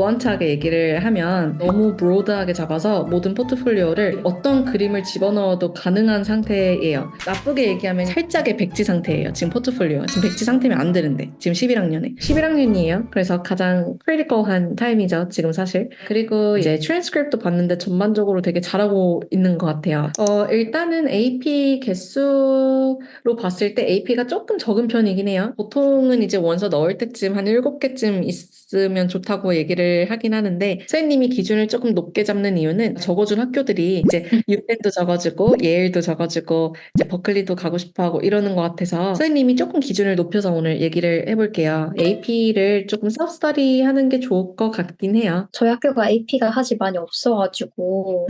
무한하게 얘기를 하면 너무 브로드하게 잡아서 모든 포트폴리오를 어떤 그림을 집어넣어도 가능한 상태예요. 나쁘게 얘기하면 살짝의 백지 상태예요. 지금 포트폴리오. 지금 백지 상태면 안 되는데. 지금 11학년에. 11학년이에요. 그래서 가장 크리티컬한 타임이죠. 지금 사실. 그리고 이제 트랜스크립도 봤는데 전반적으로 되게 잘하고 있는 것 같아요. 어, 일단은 AP 개수로 봤을 때 AP가 조금 적은 편이긴 해요. 보통은 이제 원서 넣을 때쯤 한 7개쯤 있으면 좋다고 얘기를 하긴 하는데 선생님이 기준을 조금 높게 잡는 이유는 적어준 학교들이 이제 유펜도 적어주고 예일도 적어주고 이제 버클리도 가고 싶어하고 이러는 것 같아서 선생님이 조금 기준을 높여서 오늘 얘기를 해볼게요. AP를 조금 self-study 하는 게 좋을 것 같긴 해요. 저희 학교가 AP가 사실 많이 없어가지고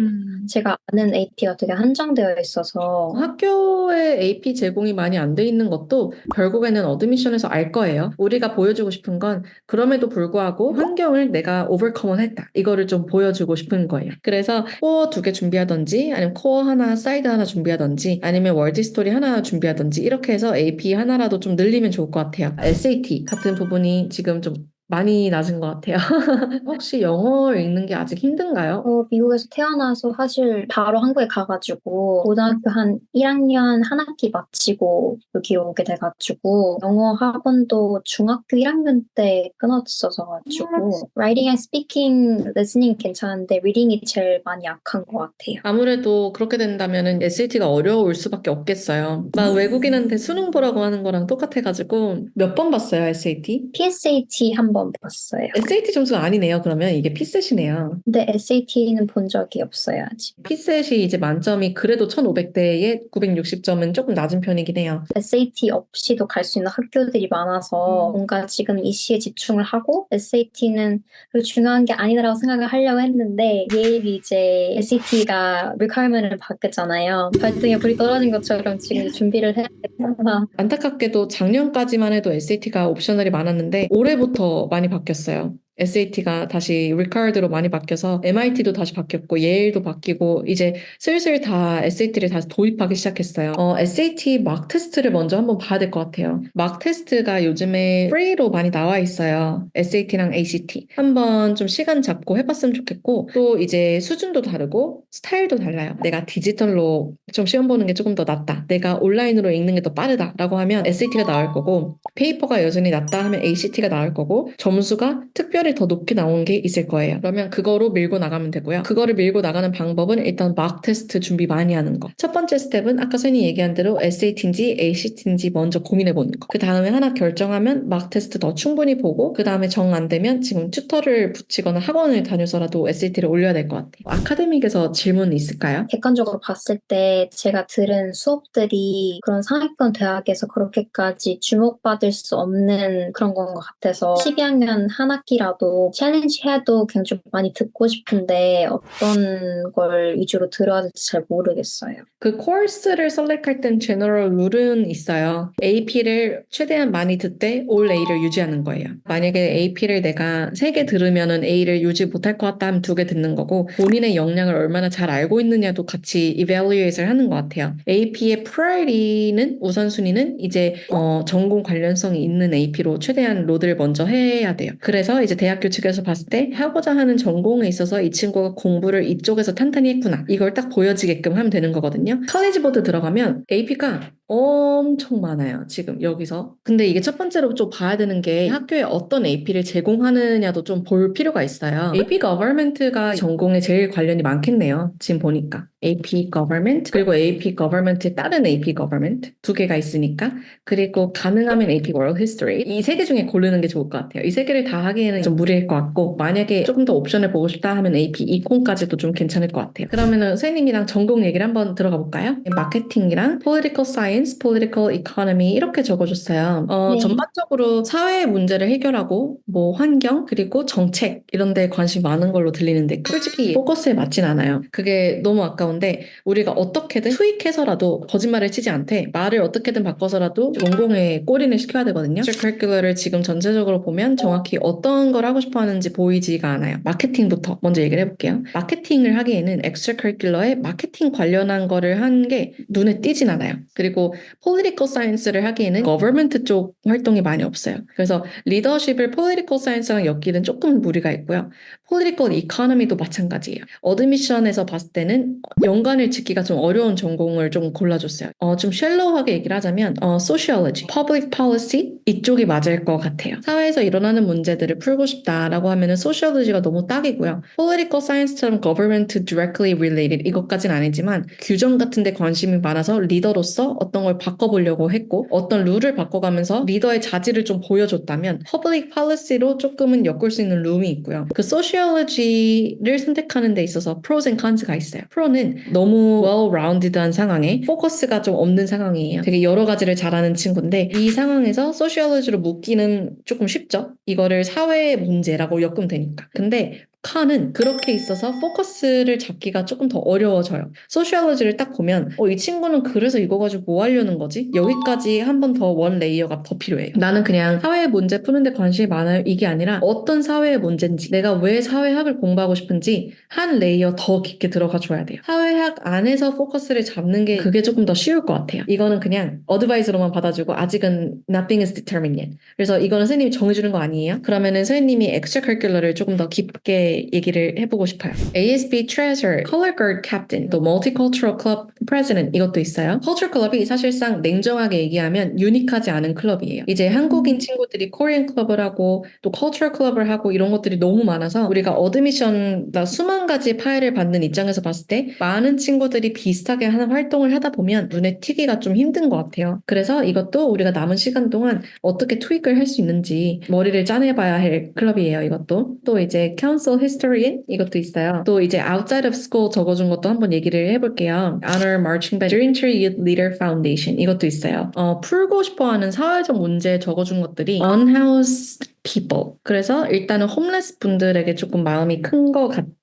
제가 아는 AP가 되게 한정되어 있어서 학교에 AP 제공이 많이 안 돼 있는 것도 결국에는 어드미션에서 알 거예요. 우리가 보여주고 싶은 건 그럼에도 불구하고 환경을 내가 오버컴을 했다. 이거를 좀 보여주고 싶은 거예요. 그래서 코어 두 개 준비하던지 아니면 코어 하나, 사이드 하나 준비하던지 아니면 월드 스토리 하나 준비하던지 이렇게 해서 AP 하나라도 좀 늘리면 좋을 것 같아요. SAT 같은 부분이 지금 좀 많이 낮은 것 같아요. 혹시 영어 읽는 게 아직 힘든가요? 어, 미국에서 태어나서 사실 바로 한국에 가가지고 고등학교 한 1학년 한 학기 마치고 여기 오게 돼가지고 영어 학원도 중학교 1학년 때 끊었어서 가지고 writing and speaking, listening 괜찮은데 reading이 제일 많이 약한 것 같아요. 아무래도 그렇게 된다면은 SAT가 어려울 수밖에 없겠어요. 막 외국인한테 수능 보라고 하는 거랑 똑같아가지고 몇 번 봤어요, SAT? PSAT 한번 봤어요. SAT 점수가 아니네요. 그러면 이게 P셋이네요. 근데 SAT는 본 적이 없어요 아직. P셋이 이제 만점이 그래도 1,500대에 960점은 조금 낮은 편이긴 해요. SAT 없이도 갈 수 있는 학교들이 많아서 음. 뭔가 지금 이 시에 집중을 하고 SAT는 중요한 게 아니라고 생각을 하려고 했는데 예일이 이제 SAT가 requirement을 바뀌었잖아요. 발등에 불이 떨어진 것처럼 지금 준비를 해야 되잖아. 안타깝게도 작년까지만 해도 SAT가 옵셔널이 많았는데 올해부터 많이 바뀌었어요. SAT가 다시 리카드로 많이 바뀌어서 MIT도 다시 바뀌었고 예일도 바뀌고 이제 슬슬 다 SAT를 다시 도입하기 시작했어요. 어, SAT 막 테스트를 먼저 한번 봐야 될 것 같아요. 막 테스트가 요즘에 프리로 많이 나와 있어요. SAT랑 ACT. 한번 좀 시간 잡고 해봤으면 좋겠고 또 이제 수준도 다르고 스타일도 달라요. 내가 디지털로 좀 시험 보는 게 조금 더 낫다. 내가 온라인으로 읽는 게 더 빠르다라고 하면 SAT가 나올 거고 페이퍼가 여전히 낫다 하면 ACT가 나올 거고 점수가 특별히 더 높게 나온 게 있을 거예요. 그러면 그거로 밀고 나가면 되고요. 그거를 밀고 나가는 방법은 일단 막 테스트 준비 많이 하는 거. 첫 번째 스텝은 아까 선이 얘기한 대로 SAT인지 ACT인지 먼저 고민해 보는 거. 그 다음에 하나 결정하면 막 테스트 더 충분히 보고 그 다음에 정 안 되면 지금 튜터를 붙이거나 학원을 다녀서라도 SAT를 올려야 될 것 같아요. 아카데믹에서 질문 있을까요? 객관적으로 봤을 때 제가 들은 수업들이 그런 상위권 대학에서 그렇게까지 주목받을 수 없는 그런 건 것 같아서 12학년 한 학기라도 챌린지 해도 좀 많이 듣고 싶은데 어떤 걸 위주로 들어야 될지 잘 모르겠어요. 그 코र्스를 셀렉할 땐 제너럴 룰은 있어요. AP를 최대한 많이 듣되 올 A를 유지하는 거예요. 만약에 AP를 내가 세 개 들으면은 A를 유지 못할 것 같다 하면 두 개 듣는 거고 본인의 역량을 얼마나 잘 알고 있느냐도 같이 evaluate을 하는 것 같아요. AP의 priority는 우선순위는 이제 어, 전공 관련성이 있는 AP로 최대한 로드를 먼저 해야 돼요. 그래서 이제 대학 교 측에서 봤을 때 하고자 하는 전공에 있어서 이 친구가 공부를 이쪽에서 탄탄히 했구나. 이걸 딱 보여지게끔 하면 되는 거거든요. 칼리지 보드 들어가면 AP가 엄청 많아요. 지금 여기서. 근데 이게 첫 번째로 좀 봐야 되는 게 학교에 어떤 AP를 제공하느냐도 좀 볼 필요가 있어요. AP Government가 전공에 제일 관련이 많겠네요. 지금 보니까. AP Government 그리고 AP Government에 따른 AP Government 두 개가 있으니까 그리고 가능하면 AP World History 이 세 개 중에 고르는 게 좋을 것 같아요. 이 세 개를 다 하기에는 좀 무리일 것 같고 만약에 조금 더 옵션을 보고 싶다 하면 AP Econ까지도 좀 괜찮을 것 같아요. 그러면은 선생님이랑 전공 얘기를 한번 들어가 볼까요? 마케팅이랑 Political Science, Political Economy 이렇게 적어줬어요. 어, 네. 전반적으로 사회 문제를 해결하고 뭐 환경 그리고 정책 이런 데 관심 많은 걸로 들리는데 솔직히 포커스에 맞진 않아요. 그게 너무 아까운 가운데 우리가 어떻게든 투입해서라도 거짓말을 치지 않되 말을 어떻게든 바꿔서라도 전공에 꼬리를 시켜야 되거든요. extracurricular를 지금 전체적으로 보면 정확히 어떤 걸 하고 싶어 하는지 보이지가 않아요. 마케팅부터 먼저 얘기를 해볼게요. 마케팅을 하기에는 extracurricular에 마케팅 관련한 거를 한 게 눈에 띄진 않아요. 그리고 political science를 하기에는 government 쪽 활동이 많이 없어요. 그래서 리더십을 political science랑 엮기는 조금 무리가 있고요. political economy도 마찬가지예요. 어드미션에서 봤을 때는 연관을 짓기가 좀 어려운 전공을 좀 골라줬어요. 어, 좀 쉘로우하게 얘기를 하자면 어, sociology, public policy 이쪽이 맞을 것 같아요. 사회에서 일어나는 문제들을 풀고 싶다라고 하면은 sociology가 너무 딱이고요. political science처럼 government directly related 이것까지는 아니지만 규정 같은 데 관심이 많아서 리더로서 어떤 걸 바꿔보려고 했고 어떤 룰을 바꿔가면서 리더의 자질을 좀 보여줬다면 public policy로 조금은 엮을 수 있는 룸이 있고요. 그 sociology를 선택하는 데 있어서 pros and cons가 있어요. 프로는 너무 well-rounded한 상황에 포커스가 좀 없는 상황이에요. 되게 여러 가지를 잘하는 친구인데 이 상황에서 sociology로 묶기는 조금 쉽죠. 이거를 사회의 문제라고 엮으면 되니까. 근데 칸은 그렇게 있어서 포커스를 잡기가 조금 더 어려워져요. 소시올로지를 딱 보면 어, 이 친구는 그래서 이거 가지고 뭐 하려는 거지? 여기까지 한 번 더 원 레이어가 더 필요해요. 나는 그냥 사회 문제 푸는데 관심이 많아요. 이게 아니라 어떤 사회의 문제인지 내가 왜 사회학을 공부하고 싶은지 한 레이어 더 깊게 들어가 줘야 돼요. 사회학 안에서 포커스를 잡는 게 그게 조금 더 쉬울 것 같아요. 이거는 그냥 어드바이스로만 받아주고 아직은 nothing is determined yet. 그래서 이거는 선생님이 정해주는 거 아니에요? 그러면은 선생님이 extracurricular를 조금 더 깊게 얘기를 해보고 싶어요. ASB Treasure, Color Guard Captain, 또 Multicultural Club President 이것도 있어요. Culture Club이 사실상 냉정하게 얘기하면 유니크하지 않은 클럽이에요. 이제 한국인 친구들이 코리안 클럽을 하고 또 Culture Club을 하고 이런 것들이 너무 많아서 우리가 어드미션 나 수만 가지 파일을 받는 입장에서 봤을 때 많은 친구들이 비슷하게 하는 활동을 하다 보면 눈에 튀기가 좀 힘든 것 같아요. 그래서 이것도 우리가 남은 시간 동안 어떻게 투입을 할 수 있는지 머리를 짜내봐야 할 클럽이에요. 이것도 또 이제 Council Historian 이것도 있어요. 또 이제 Outside of School 적어준 것도 한번 얘기를 해볼게요. Honor Marching Band Dream Tree Youth Leader Foundation 이것도 있어요. 어, 풀고 싶어하는 사회적 문제 적어준 것들이 Unhoused People 그래서 일단은 홈레스 분들에게 조금 마음이 큰 것 같아요.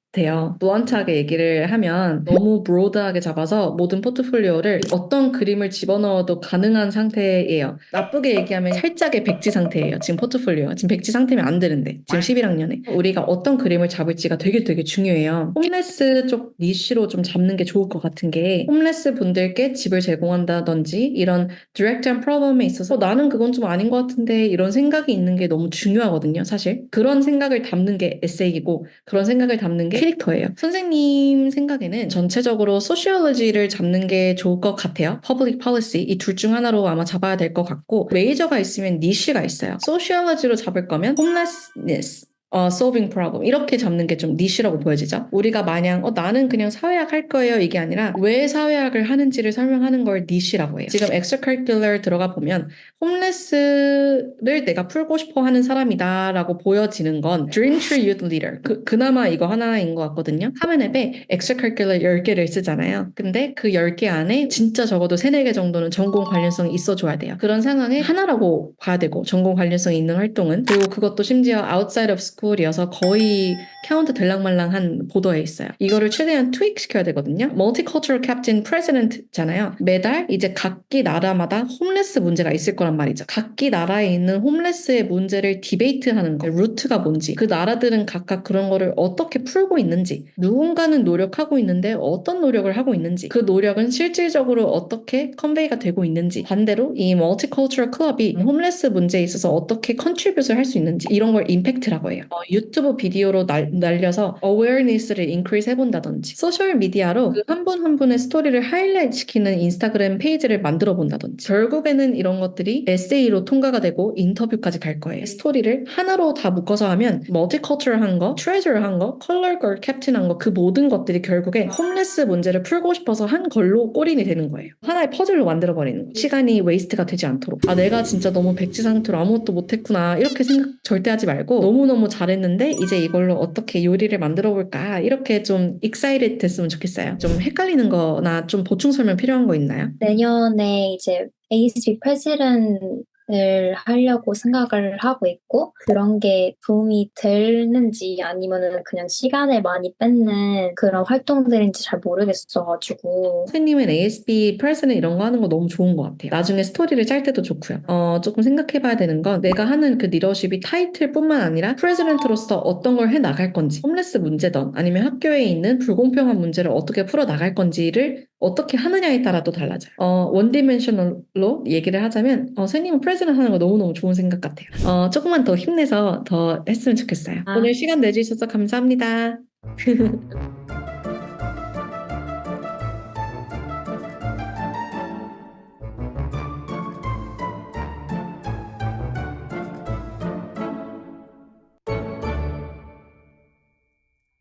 무한하게 얘기를 하면 너무 브로드하게 잡아서 모든 포트폴리오를 어떤 그림을 집어넣어도 가능한 상태예요. 나쁘게 얘기하면 살짝의 백지 상태예요. 지금 포트폴리오. 지금 백지 상태면 안 되는데 지금 11학년에 우리가 어떤 그림을 잡을지가 되게 되게 중요해요. 홈레스 쪽 니쉬로 좀 잡는 게 좋을 것 같은 게 홈레스 분들께 집을 제공한다든지 이런 디렉트한 프로그램에 있어서 어, 나는 그건 좀 아닌 것 같은데 이런 생각이 있는 게 너무 중요하거든요. 사실 그런 생각을 담는 게 에세이이고 그런 생각을 담는 게 캐릭터예요. 선생님 생각에는 전체적으로 소시올로지를 잡는 게 좋을 것 같아요. 퍼블릭 policy 이둘 중 하나로 아마 잡아야 될 것 같고 메이저가 있으면 니쉬가 있어요. 소시올로지로 잡을 거면 homelessness 어, solving problem 이렇게 잡는 게 좀 니시라고 보여지죠. 우리가 마냥 어, 나는 그냥 사회학 할 거예요 이게 아니라 왜 사회학을 하는지를 설명하는 걸 니시라고 해요. 지금 extracurricular 들어가 보면 홈레스를 내가 풀고 싶어 하는 사람이다라고 보여지는 건 Dream Tree Youth Leader 그, 그나마 이거 하나인 것 같거든요. 화면 앱에 extracurricular 10개를 쓰잖아요. 근데 그 10개 안에 진짜 적어도 3, 4개 정도는 전공 관련성이 있어줘야 돼요. 그런 상황에 하나라고 봐야 되고 전공 관련성이 있는 활동은 그리고 그것도 심지어 outside of school이어서 거의 카운트 들랑말랑한 보도에 있어요. 이거를 최대한 투입 시켜야 되거든요. Multicultural Captain President잖아요. 매달 이제 각기 나라마다 홈레스 문제가 있을 거란 말이죠. 각기 나라에 있는 홈레스의 문제를 디베이트하는 거, 루트가 뭔지, 그 나라들은 각각 그런 거를 어떻게 풀고 있는지, 누군가는 노력하고 있는데 어떤 노력을 하고 있는지, 그 노력은 실질적으로 어떻게 컨베이가 되고 있는지, 반대로 이 Multicultural Club이 홈레스 문제에 있어서 어떻게 컨트리뷰트를 할 수 있는지 이런 걸 임팩트라고 해요. 어, 유튜브 비디오로 날, 날려서 awareness를 increase 해본다든지 소셜 미디어로 그 한분한 분의 스토리를 하이라이트 시키는 인스타그램 페이지를 만들어 본다든지 결국에는 이런 것들이 에세이로 통과가 되고 인터뷰까지 갈 거예요. 스토리를 하나로 다 묶어서 하면 멀티컬처럴한 거, 트레저한 거, 컬러 걸 캡틴한 거 그 모든 것들이 결국에 홈레스 문제를 풀고 싶어서 한 걸로 꼬린이 되는 거예요. 하나의 퍼즐로 만들어 버리는 거예요. 시간이 웨이스트가 되지 않도록 아 내가 진짜 너무 백지 상태로 아무것도 못했구나 이렇게 생각 절대 하지 말고 너무너무 잘했는데 이제 이걸로 어떻게 요리를 만들어 볼까 이렇게 좀 익사이드 됐으면 좋겠어요. 좀 헷갈리는 거나 좀 보충 설명 필요한 거 있나요? 내년에 이제 ASB 프레지던 트 하려고 생각을 하고 있고 그런 게 도움이 되는지 아니면은 그냥 시간을 많이 뺏는 그런 활동들인지 잘 모르겠어가지고 선생님은 ASB 프레스는 이런 거 하는 거 너무 좋은 것 같아요. 나중에 스토리를 짤 때도 좋고요. 어, 조금 생각해봐야 되는 건 내가 하는 그 리더십이 타이틀뿐만 아니라 프레지던트로서 어떤 걸 해 나갈 건지, 홈레스 문제든 아니면 학교에 있는 불공평한 문제를 어떻게 풀어 나갈 건지를 어떻게 하느냐에 따라 또 달라져요. 어, 원디멘셔널로 얘기를 하자면 어, 선생님은 프레지던트 하는 거 너무너무 좋은 생각 같아요. 어, 조금만 더 힘내서 더 했으면 좋겠어요. 아. 오늘 시간 내주셔서 감사합니다.